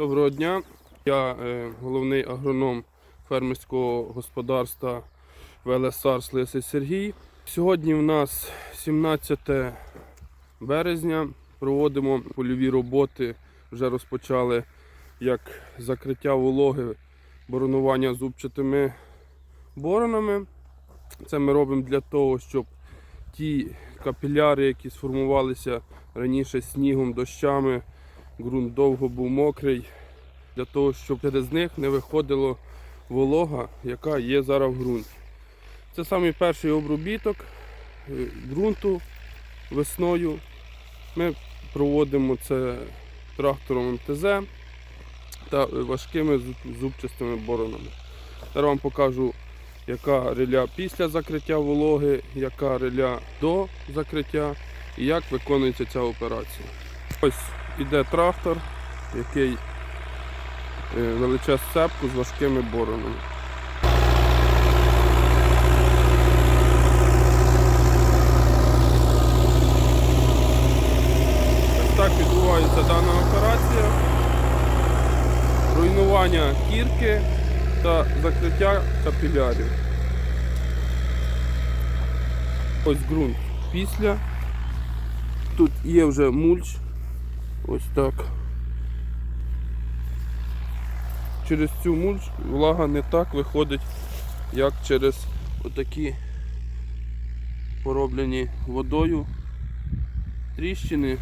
Доброго дня. Я е, головний агроном фермерського господарства ВЛСАРС Лисий Сергій. Сьогодні в нас 17 березня. Проводимо польові роботи. Вже розпочали як закриття вологи, боронування зубчатими боронами. Це ми робимо для того, щоб ті капіляри, які сформувалися раніше снігом, дощами, ґрунт довго був мокрий, для того, щоб через них не виходила волога, яка є зараз в ґрунті. Це самий перший обробіток е, ґрунту весною. Ми проводимо це трактором МТЗ та важкими зуб- зубчастими боронами. Зараз вам покажу, яка реля після закриття вологи, яка реля до закриття і як виконується ця операція. Ось іде трактор, який е, величе сцепку з важкими боронами. Так відбувається дана операція. Руйнування кірки та закриття капілярів. Ось ґрунт після. Тут є вже мульч. Ось так. Через цю мульч влага не так виходить, як через отакі пороблені водою тріщини.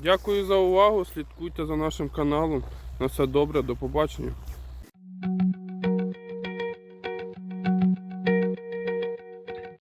Дякую за увагу. Слідкуйте за нашим каналом. На все добре, до побачення.